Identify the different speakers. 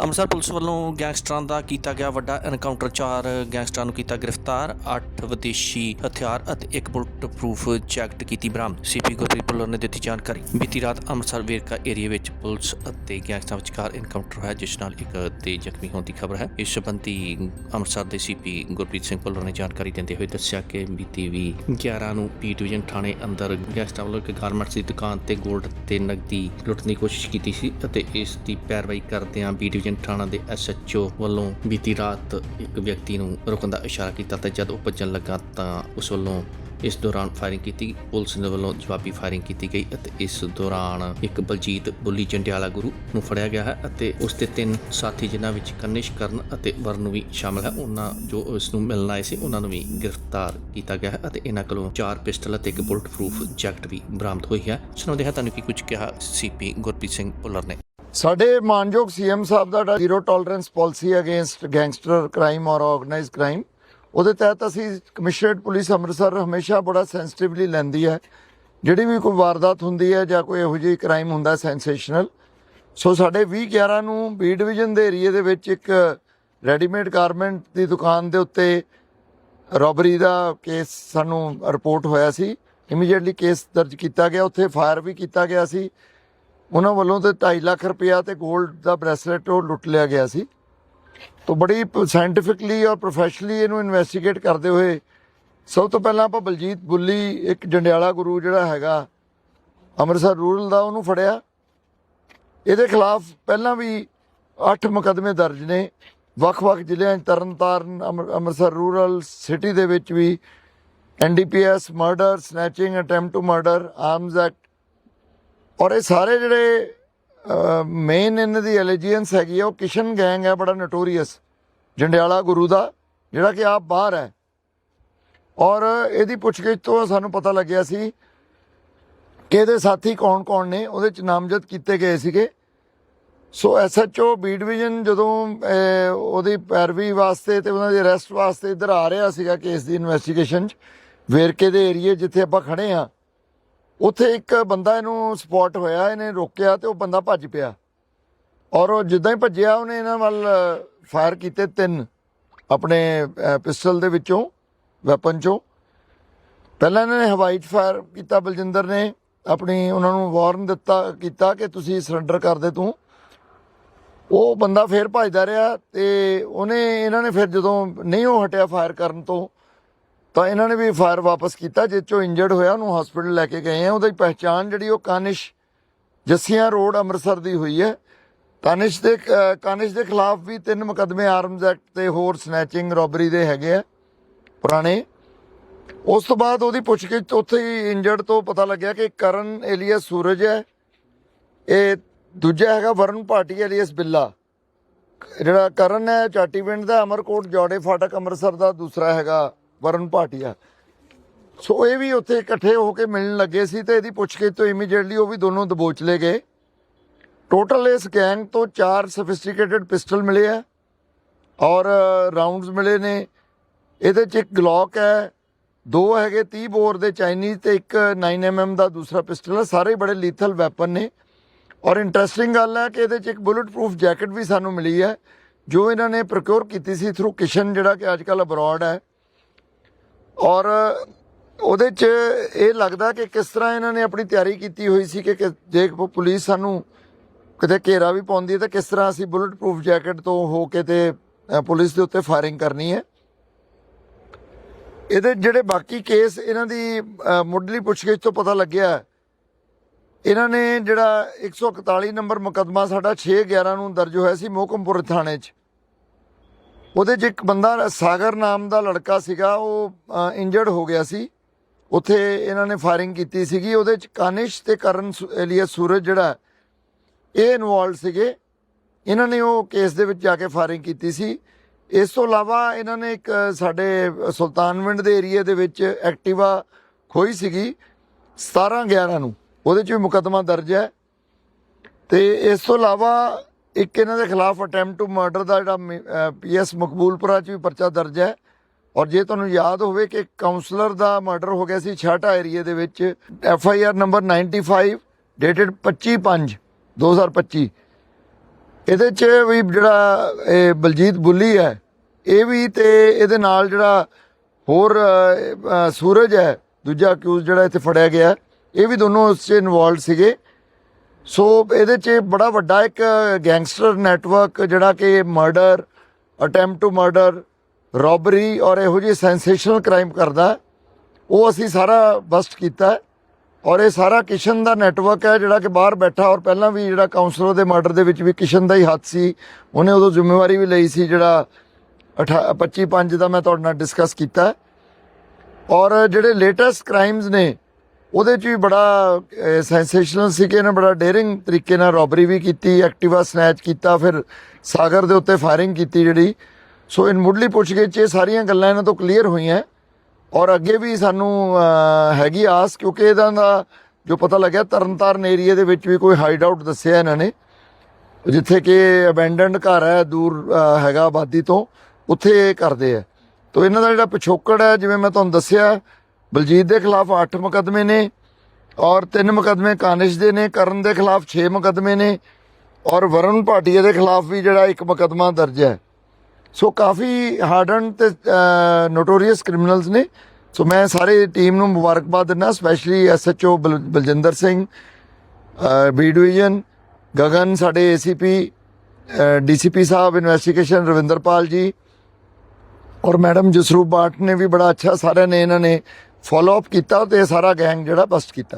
Speaker 1: Amritsar police ਵੱਲੋਂ ਗੈਂਗਸਟਰਾਂ ਦਾ ਕੀਤਾ ਗਿਆ ਵੱਡਾ ਐਨਕਾਊਂਟਰ ਚਾਰ ਗੈਂਗਸਟਰਾਂ ਨੂੰ ਕੀਤਾ ਗ੍ਰਿਫਤਾਰ 8 ਵਿਦੇਸ਼ੀ ਹਥਿਆਰ ਅਤੇ ਇੱਕ ਬੁਲਟ ਪ੍ਰੂਫ ਜੈਕਟ ਕੀਤੀ ਬਰਾਮਦ। ਸੀਪੀ ਗੁਰਪ੍ਰੀਤ ਭੁੱਲਰ ਨੇ ਦਿੱਤੀ ਜਾਣਕਾਰੀ। ਬੀਤੀ ਰਾਤ ਅੰਮ੍ਰਿਤਸਰ ਵੇਰਕਾ ਏਰੀਆ ਵਿੱਚ ਪੁਲਿਸ ਅਤੇ ਗੈਂਗਸਟਰਾਂ ਵਿਚਕਾਰ ਐਨਕਾਊਂਟਰ ਹੋਇਆ, ਜਿਸ ਨਾਲ ਇੱਕ ਤੇ ਜ਼ਖਮੀ ਹੋਣ ਦੀ ਖਬਰ ਹੈ। ਇਸ ਸੰਬੰਧੀ ਅੰਮ੍ਰਿਤਸਰ ਦੇ ਸੀਪੀ ਗੁਰਪ੍ਰੀਤ ਸਿੰਘ ਭੁੱਲਰ ਨੇ ਜਾਣਕਾਰੀ ਦਿੰਦੇ ਹੋਏ ਦੱਸਿਆ ਕਿ ਬੀਤੀ ਵੀ 11 ਨੂੰ ਪੀ ਡਿਵੀਜ਼ਨ ਥਾਣੇ ਅੰਦਰ ਗੈਂਗਸਟਰਾਂ ਵੱਲੋਂ ਇੱਕ ਗਾਰਮੈਂਟਸ ਦੀ ਦੁਕਾਨ ਤੇ ਗੋਲਡ ਤੇ ਨਕਦੀ ਲੁੱਟਣ ਦੀ ਕੋਸ਼ਿਸ਼ ਕੀਤੀ ਸੀ ਅਤੇ ਇਸ ਦੀ ਪੈਰਵਾਈ ਕਰਦਿਆਂ ਬੀ ਡਿਵੀਜ਼ਨ ਥਾਣਾ ਦੇ ਐਸਐਚਓ ਵੱਲੋਂ ਬੀਤੀ ਰਾਤ ਇੱਕ ਵਿਅਕਤੀ ਨੂੰ ਰੁਕਣ ਦਾ ਇਸ਼ਾਰਾ ਕੀਤਾ ਤੇ ਜਦ ਉਹ ਭੱਜਣ ਲੱਗਾ ਤਾਂ ਉਸ ਵੱਲੋਂ ਇਸ ਦੌਰਾਨ ਫਾਇਰਿੰਗ ਕੀਤੀ ਪੁਲਿਸ ਦੇ ਵੱਲੋਂ ਜਵਾਬੀ ਫਾਇਰਿੰਗ ਕੀਤੀ ਗਈ ਅਤੇ ਇਸ ਦੌਰਾਨ ਇੱਕ ਬਲਜੀਤ ਬੁੱਲੀ ਜੰਡਿਆਲਾ ਗੁਰੂ ਨੂੰ ਫੜਿਆ ਗਿਆ ਹੈ ਅਤੇ ਉਸ ਦੇ ਤਿੰਨ ਸਾਥੀ, ਜਿਨ੍ਹਾਂ ਵਿੱਚ ਕਨਿਸ਼ ਕਰਨ ਅਤੇ ਵਰਨ ਵੀ ਸ਼ਾਮਲ ਹੈ, ਉਹਨਾਂ ਜੋ ਇਸ ਨੂੰ ਮਿਲਣ ਆਏ ਸੀ, ਉਹਨਾਂ ਨੂੰ ਵੀ ਗ੍ਰਿਫਤਾਰ ਕੀਤਾ ਗਿਆ ਹੈ ਅਤੇ ਇਹਨਾਂ ਕੋਲੋਂ ਚਾਰ ਪਿਸਟਲ ਅਤੇ ਇੱਕ ਬੁਲਟ ਪ੍ਰੂਫ ਜੈਕਟ ਵੀ ਬਰਾਮਦ ਹੋਈ ਹੈ। ਸੁਣਾਉਂਦੇ ਹਾਂ ਤੁਹਾਨੂੰ ਕੀ ਕੁਝ ਕਿਹਾ ਸੀਪੀ ਗੁਰਪ੍ਰੀਤ ਸਿੰਘ ਭੁੱਲਰ ਨੇ।
Speaker 2: ਸਾਡੇ ਮਾਨਯੋਗ ਸੀਐਮ ਸਾਹਿਬ ਦਾ zero tolerance policy against gangster crime ਔਰ ਆਰਗੇਨਾਈਜ਼ਡ ਕ੍ਰਾਈਮ, ਉਹਦੇ ਤਹਿਤ ਅਸੀਂ ਕਮਿਸ਼ਨਰੇਟ ਪੁਲਿਸ ਅੰਮ੍ਰਿਤਸਰ ਹਮੇਸ਼ਾ ਬੜਾ ਸੈਂਸਿਟਿਵਲੀ ਲੈਂਦੀ ਹੈ। ਜਿਹੜੀ ਵੀ ਕੋਈ ਵਾਰਦਾਤ ਹੁੰਦੀ ਹੈ ਜਾਂ ਕੋਈ ਇਹੋ ਜਿਹੀ ਕ੍ਰਾਈਮ ਹੁੰਦਾ ਸੈਂਸੇਸ਼ਨਲ, ਸੋ ਸਾਡੇ 20 11 ਨੂੰ ਬੀ ਡਿਵੀਜ਼ਨ ਦੇ ਏਰੀਏ ਦੇ ਵਿੱਚ ਇੱਕ ਰੈਡੀਮੇਡ ਗਾਰਮੈਂਟ ਦੀ ਦੁਕਾਨ ਦੇ ਉੱਤੇ ਰੋਬਰੀ ਦਾ ਕੇਸ ਸਾਨੂੰ ਰਿਪੋਰਟ ਹੋਇਆ ਸੀ। ਇਮੀਡੀਏਟਲੀ ਕੇਸ ਦਰਜ ਕੀਤਾ ਗਿਆ, ਉੱਥੇ ਫਾਇਰ ਵੀ ਕੀਤਾ ਗਿਆ ਸੀ। ਉਹਨਾਂ ਵੱਲੋਂ ਤੇ 2.5 ਲੱਖ ਰੁਪਇਆ ਤੇ 골ਡ ਦਾ ਬ੍ਰੈਸਲੇਟ ਉਹ ਲੁੱਟ ਲਿਆ ਗਿਆ ਸੀ। ਤੋਂ ਬੜੀ ਸਾਇੰਟੀਫਿਕਲੀ ਔਰ ਪ੍ਰੋਫੈਸ਼ਨਲੀ ਇਹਨੂੰ ਇਨਵੈਸਟੀਗੇਟ ਕਰਦੇ ਹੋਏ ਸਭ ਤੋਂ ਪਹਿਲਾਂ ਆਪਾਂ ਬਲਜੀਤ ਬੁੱਲੀ, ਇੱਕ ਜੰਡਿਆਲਾ ਗੁਰੂ ਜਿਹੜਾ ਹੈਗਾ, ਅੰਮ੍ਰਿਤਸਰ ਰੂਰਲ ਦਾ ਉਹਨੂੰ ਫੜਿਆ। ਇਹਦੇ ਖਿਲਾਫ ਪਹਿਲਾਂ ਵੀ 8 ਮੁਕੱਦਮੇ ਦਰਜ ਨੇ। ਵੱਖ-ਵੱਖ ਜ਼ਿਲ੍ਹਿਆਂ 'ਚ ਤਰਨਤਾਰਨ, ਅੰਮ੍ਰਿ- ਅੰਮ੍ਰਿਤਸਰ ਰੂਰਲ ਸਿਟੀ ਦੇ ਵਿੱਚ ਵੀ NDPS murder snatching attempt to murder arms act ਔਰ ਇਹ ਸਾਰੇ ਜਿਹੜੇ ਮੇਨ ਇਹਨਾਂ ਦੀ ਐਲੀਜੀਅੰਸ ਹੈਗੀ ਆ, ਉਹ ਕਿਸ਼ਨ ਗੈਂਗ ਹੈ ਬੜਾ ਨਟੋਰੀਅਸ ਜੰਡਿਆਲਾ ਗੁਰੂ ਦਾ, ਜਿਹੜਾ ਕਿ ਆਪ ਬਾਹਰ ਹੈ। ਔਰ ਇਹਦੀ ਪੁੱਛਗਿੱਛ ਤੋਂ ਸਾਨੂੰ ਪਤਾ ਲੱਗਿਆ ਸੀ ਕਿ ਇਹਦੇ ਸਾਥੀ ਕੌਣ-ਕੌਣ ਨੇ, ਉਹਦੇ ਚ ਨਾਮਜ਼ਦ ਕੀਤੇ ਗਏ ਸੀਗੇ। ਸੋ ਐਸਐਚਓ ਬੀ ਡਿਵੀਜ਼ਨ ਜਦੋਂ ਉਹਦੀ ਪੈਰਵੀ ਵਾਸਤੇ ਤੇ ਉਹਨਾਂ ਦੀ ਅਰੈਸਟ ਵਾਸਤੇ ਇੱਧਰ ਆ ਰਿਹਾ ਸੀਗਾ ਕੇਸ ਦੀ ਇਨਵੈਸਟੀਗੇਸ਼ਨ ਚ, ਵੇਰਕੇ ਦੇ ਏਰੀਏ ਜਿੱਥੇ ਆਪਾਂ ਖੜੇ ਆ ਉੱਥੇ ਇੱਕ ਬੰਦਾ ਇਹਨੂੰ ਸਪੌਟ ਹੋਇਆ, ਇਹਨੇ ਰੋਕਿਆ ਤੇ ਉਹ ਬੰਦਾ ਭੱਜ ਪਿਆ। ਔਰ ਉਹ ਜਿੱਦਾਂ ਹੀ ਭੱਜਿਆ, ਉਹਨੇ ਇਹਨਾਂ ਵੱਲ ਫਾਇਰ ਕੀਤੇ ਤਿੰਨ ਆਪਣੇ ਪਿਸਟਲ ਦੇ ਵਿੱਚੋਂ ਵੈਪਨ ਚੋਂ। ਪਹਿਲਾਂ ਇਹਨਾਂ ਨੇ ਹਵਾਈ 'ਚ ਫਾਇਰ ਕੀਤਾ, ਬਲਜਿੰਦਰ ਨੇ ਆਪਣੀ ਉਹਨਾਂ ਨੂੰ ਵਾਰਨ ਦਿੱਤਾ, ਕੀਤਾ ਕਿ ਤੁਸੀਂ ਸਰੈਂਡਰ ਕਰ ਦੇ ਤੂੰ। ਉਹ ਬੰਦਾ ਫੇਰ ਭੱਜਦਾ ਰਿਹਾ ਤੇ ਉਹਨੇ, ਇਹਨਾਂ ਨੇ ਫਿਰ ਜਦੋਂ ਨਹੀਂ ਉਹ ਹਟਿਆ ਫਾਇਰ ਕਰਨ ਤੋਂ ਤਾਂ ਇਹਨਾਂ ਨੇ ਵੀ ਫਾਇਰ ਵਾਪਸ ਕੀਤਾ ਜਿਸ ਚੋਂ ਇੰਜਰਡ ਹੋਇਆ, ਉਹਨੂੰ ਹਸਪੀਟਲ ਲੈ ਕੇ ਗਏ ਆ। ਉਹਦੀ ਪਹਿਚਾਣ ਜਿਹੜੀ ਉਹ ਕਾਨਿਸ਼ ਜੱਸੀਆਂ ਰੋਡ ਅੰਮ੍ਰਿਤਸਰ ਦੀ ਹੋਈ ਹੈ। ਕਾਨਿਸ਼ ਦੇ ਕਾਨਿਸ਼ ਦੇ ਖਿਲਾਫ ਵੀ ਤਿੰਨ ਮੁਕੱਦਮੇ ਆਰਮਜ਼ ਐਕਟ ਤੇ ਹੋਰ ਸਨੈਚਿੰਗ ਰੋਬਰੀ ਦੇ ਹੈਗੇ ਆ, ਪੁਰਾਣੇ। ਉਸ ਤੋਂ ਬਾਅਦ ਉਹਦੀ ਪੁੱਛਗਿੱਛ ਉੱਥੇ ਹੀ ਇੰਜਰਡ ਤੋਂ ਪਤਾ ਲੱਗਿਆ ਕਿ ਕਰਨ ਏਲੀਅਸ ਸੂਰਜ ਹੈ। ਇਹ ਦੂਜਾ ਹੈਗਾ ਵਰਨ ਭਾਟੀ, ਏਲੀਅਸ ਬਿੱਲਾ। ਜਿਹੜਾ ਕਰਨ ਹੈ ਚਾਟੀਵਿੰਡ ਦਾ, ਅਮਰਕੋਟ, ਜੋੜੇ, ਫਾਟਕ, ਅੰਮ੍ਰਿਤਸਰ ਦਾ ਦੂਸਰਾ ਹੈਗਾ। ਵਰਨ ਭਾਟੀਆ। ਸੋ ਇਹ ਵੀ ਉੱਥੇ ਇਕੱਠੇ ਹੋ ਕੇ ਮਿਲਣ ਲੱਗੇ ਸੀ ਤੇ ਇਹਦੀ ਪੁੱਛਗਿੱਛ ਤੋਂ ਇਮੀਡੀਏਟਲੀ ਉਹ ਵੀ ਦੋਨੋਂ ਦਬੋਚ ਲਏ ਗਏ। ਟੋਟਲ ਇਸ ਗੈਂਗ ਤੋਂ ਚਾਰ ਸਫਿਸਟੀਕੇਟਡ ਪਿਸਟਲ ਮਿਲੇ ਆ ਔਰ ਰਾਉਂਡਸ ਮਿਲੇ ਨੇ। ਇਹਦੇ ਚ ਇੱਕ ਗਲੌਕ ਹੈ, ਦੋ ਹੈਗੇ 30 ਬੋਰ ਦੇ ਚਾਈਨੀਜ਼ ਤੇ ਇੱਕ 9mm ਦਾ ਦੂਸਰਾ ਪਿਸਟਲ ਹੈ ਸਾਰੇ ਬੜੇ ਲੀਥਲ ਵੈਪਨ ਨੇ। ਔਰ ਇੰਟਰਸਟਿੰਗ ਗੱਲ ਹੈ ਕਿ ਇਹਦੇ ਚ ਇੱਕ ਬੁਲਟ ਪ੍ਰੂਫ ਜੈਕਟ ਵੀ ਸਾਨੂੰ ਮਿਲੀ ਹੈ, ਜੋ ਇਹਨਾਂ ਨੇ ਪ੍ਰੋਕਿਉਰ ਕੀਤੀ ਸੀ ਥਰੂ ਕਿਸ਼ਨ ਜਿਹੜਾ ਕਿ ਅੱਜ ਕੱਲ ਅਬਰੋਡ ਹੈ। ਔਰ ਉਹਦੇ ਚ ਇਹ ਲੱਗਦਾ ਕਿ ਕਿਸ ਤਰ੍ਹਾਂ ਇਹਨਾਂ ਨੇ ਆਪਣੀ ਤਿਆਰੀ ਕੀਤੀ ਹੋਈ ਸੀ ਕਿ ਕਿ ਜੇ ਪੁਲਿਸ ਸਾਨੂੰ ਕਿਤੇ ਘੇਰਾ ਵੀ ਪਾਉਂਦੀ ਹੈ ਤਾਂ ਕਿਸ ਤਰ੍ਹਾਂ ਅਸੀਂ ਬੁਲਟ ਪ੍ਰੂਫ ਜੈਕਟ ਤੋਂ ਹੋ ਕੇ ਤੇ ਪੁਲਿਸ ਦੇ ਉੱਤੇ ਫਾਇਰਿੰਗ ਕਰਨੀ ਹੈ। ਇਹਦੇ ਜਿਹੜੇ ਬਾਕੀ ਕੇਸ ਇਹਨਾਂ ਦੀ ਮੁੱਢਲੀ ਪੁੱਛਗਿੱਛ ਤੋਂ ਪਤਾ ਲੱਗਿਆ, ਇਹਨਾਂ ਨੇ ਜਿਹੜਾ 141 ਨੰਬਰ ਮੁਕੱਦਮਾ ਸਾਡਾ 611 ਨੂੰ ਦਰਜ ਹੋਇਆ ਸੀ ਮੋਹਕਮਪੁਰ ਥਾਣੇ 'ਚ। ਉਹਦੇ 'ਚ ਇੱਕ ਬੰਦਾ ਸਾਗਰ ਨਾਮ ਦਾ ਲੜਕਾ ਸੀਗਾ, ਉਹ ਇੰਜਰਡ ਹੋ ਗਿਆ ਸੀ। ਉੱਥੇ ਇਹਨਾਂ ਨੇ ਫਾਇਰਿੰਗ ਕੀਤੀ ਸੀਗੀ। ਉਹਦੇ 'ਚ ਕਾਨਿਸ਼ ਤੇ ਕਰਨ ਏਲੀਅਸ ਸੂਰਜ ਜਿਹੜਾ ਇਹ ਇਨਵੋਲਡ ਸੀਗੇ। ਇਹਨਾਂ ਨੇ ਉਹ ਕੇਸ ਦੇ ਵਿੱਚ ਜਾ ਕੇ ਫਾਇਰਿੰਗ ਕੀਤੀ ਸੀ। ਇਸ ਤੋਂ ਇਲਾਵਾ ਇਹਨਾਂ ਨੇ ਇੱਕ ਸਾਡੇ ਸੁਲਤਾਨਵਿੰਡ ਦੇ ਏਰੀਆ ਦੇ ਵਿੱਚ ਐਕਟਿਵਾ ਖੋਈ ਸੀਗੀ 17 11 ਨੂੰ। ਉਹਦੇ 'ਚ ਵੀ ਮੁਕੱਦਮਾ ਦਰਜ ਹੈ। ਤੇ ਇਸ ਤੋਂ ਇਲਾਵਾ ਇੱਕ ਇਹਨਾਂ ਦੇ ਖਿਲਾਫ ਅਟੈਂਪਟ ਟੂ ਮਰਡਰ ਦਾ ਜਿਹੜਾ ਪੀਐਸ ਮਕਬੂਲਪੁਰਾ 'ਚ ਵੀ ਪਰਚਾ ਦਰਜ ਹੈ। ਔਰ ਜੇ ਤੁਹਾਨੂੰ ਯਾਦ ਹੋਵੇ ਕਿ ਕਾਉਂਸਲਰ ਦਾ ਮਰਡਰ ਹੋ ਗਿਆ ਸੀ ਛਾਟਾ ਏਰੀਆ ਦੇ ਵਿੱਚ F I R number 95 dated 25 5 2025 ਇਹਦੇ 'ਚ ਵੀ ਜਿਹੜਾ ਇਹ ਬਲਜੀਤ ਬੁੱਲੀ ਹੈ, ਇਹ ਵੀ ਤੇ ਇਹਦੇ ਨਾਲ ਜਿਹੜਾ ਹੋਰ ਸੂਰਜ ਹੈ, ਦੂਜਾ ਅਕਿਊਜ਼ ਜਿਹੜਾ ਇੱਥੇ ਫੜਿਆ ਗਿਆ, ਇਹ ਵੀ ਦੋਨੋਂ ਉਸ 'ਚ ਇਨਵੋਲਡ ਸੀਗੇ। ਸੋ ਇਹਦੇ 'ਚ ਬੜਾ ਵੱਡਾ ਇੱਕ ਗੈਂਗਸਟਰ ਨੈਟਵਰਕ ਜਿਹੜਾ ਕਿ murder attempt to murder robbery ਔਰ ਇਹੋ ਜਿਹੇ ਸੈਂਸੇਸ਼ਨਲ ਕ੍ਰਾਈਮ ਕਰਦਾ ਉਹ ਅਸੀਂ ਸਾਰਾ ਬਸਟ ਕੀਤਾ ਔਰ ਇਹ ਸਾਰਾ ਕਿਸ਼ਨ ਦਾ ਨੈਟਵਰਕ ਹੈ ਜਿਹੜਾ ਕਿ ਬਾਹਰ ਬੈਠਾ ਔਰ ਪਹਿਲਾਂ ਵੀ ਜਿਹੜਾ ਕਾਉਂਸਲਰ ਦੇ ਮਰਡਰ ਦੇ ਵਿੱਚ ਵੀ ਕਿਸ਼ਨ ਦਾ ਹੀ ਹੱਥ ਸੀ। ਉਹਨੇ ਉਦੋਂ ਜ਼ਿੰਮੇਵਾਰੀ ਵੀ ਲਈ ਸੀ ਜਿਹੜਾ 25 5 ਦਾ ਮੈਂ ਤੁਹਾਡੇ ਨਾਲ ਡਿਸਕਸ ਕੀਤਾ ਔਰ ਜਿਹੜੇ ਲੇਟੈਸਟ ਕ੍ਰਾਈਮਸ ਨੇ ਉਹਦੇ 'ਚ ਵੀ ਬੜਾ ਸੈਂਸੇਸ਼ਨਲ ਸੀ ਕਿ ਇਹਨੇ ਬੜਾ ਡੇਰਿੰਗ ਤਰੀਕੇ ਨਾਲ ਰੋਬਰੀ ਵੀ ਕੀਤੀ, ਐਕਟਿਵਾ ਸਨੈਚ ਕੀਤਾ, ਫਿਰ ਸਾਗਰ ਦੇ ਉੱਤੇ ਫਾਇਰਿੰਗ ਕੀਤੀ ਜਿਹੜੀ। ਸੋ ਇਨ ਮੁੱਢਲੀ ਪੁੱਛਗਿੱਛ, ਇਹ ਸਾਰੀਆਂ ਗੱਲਾਂ ਇਹਨਾਂ ਤੋਂ ਕਲੀਅਰ ਹੋਈਆਂ। ਔਰ ਅੱਗੇ ਵੀ ਸਾਨੂੰ ਹੈਗੀ ਆਸ, ਕਿਉਂਕਿ ਇਹਦਾ ਦਾ ਜੋ ਪਤਾ ਲੱਗਿਆ, ਤਰਨਤਾਰਨ ਏਰੀਆ ਦੇ ਵਿੱਚ ਵੀ ਕੋਈ ਹਾਈਡ ਆਊਟ ਦੱਸਿਆ ਇਹਨਾਂ ਨੇ। ਜਿੱਥੇ ਕਿ ਅਬੈਂਡਨਡ ਘਰ ਹੈ, ਦੂਰ ਹੈਗਾ ਆਬਾਦੀ ਤੋਂ, ਉੱਥੇ ਇਹ ਕਰਦੇ ਆ। ਤੋ, ਇਹਨਾਂ ਦਾ ਜਿਹੜਾ ਪਿਛੋਕੜ ਹੈ, ਜਿਵੇਂ ਮੈਂ ਤੁਹਾਨੂੰ ਦੱਸਿਆ ਬਲਜੀਤ ਦੇ ਖਿਲਾਫ 8 ਮੁਕਦਮੇ ਨੇ ਔਰ 3 ਮੁਕਦਮੇ ਕਾਨਿਸ਼ ਦੇ ਨੇ, ਕਰਨ ਦੇ ਖਿਲਾਫ 6 ਮੁਕਦਮੇ ਨੇ ਔਰ ਵਰੁਣ ਭਾਟੀਆ ਦੇ ਖਿਲਾਫ ਵੀ ਜਿਹੜਾ ਇੱਕ ਮੁਕਦਮਾ ਦਰਜ ਹੈ। ਸੋ ਕਾਫੀ ਹਾਰਡਨ ਤੇ ਨੋਟੋਰੀਅਸ ਕ੍ਰਿਮੀਨਲਸ ਨੇ। ਸੋ ਮੈਂ ਸਾਰੇ ਟੀਮ ਨੂੰ ਮੁਬਾਰਕਬਾਦ ਦਿੰਦਾ specially SHO Baljinder Singh B division Gagan ਸਾਡੇ ACP DCP sahib investigation Ravinderpal ji ਔਰ ਮੈਡਮ ਜਸਰੂਪ ਬਾਟ ਨੇ ਵੀ ਬੜਾ ਅੱਛਾ ਸਾਰਿਆਂ ਨੇ ਇਹਨਾਂ ਨੇ ਫਾਲੋ ਅਪ ਕੀਤਾ ਤੇ ਇਹ ਸਾਰਾ ਗੈਂਗ ਜਿਹੜਾ ਬਸਟ ਕੀਤਾ।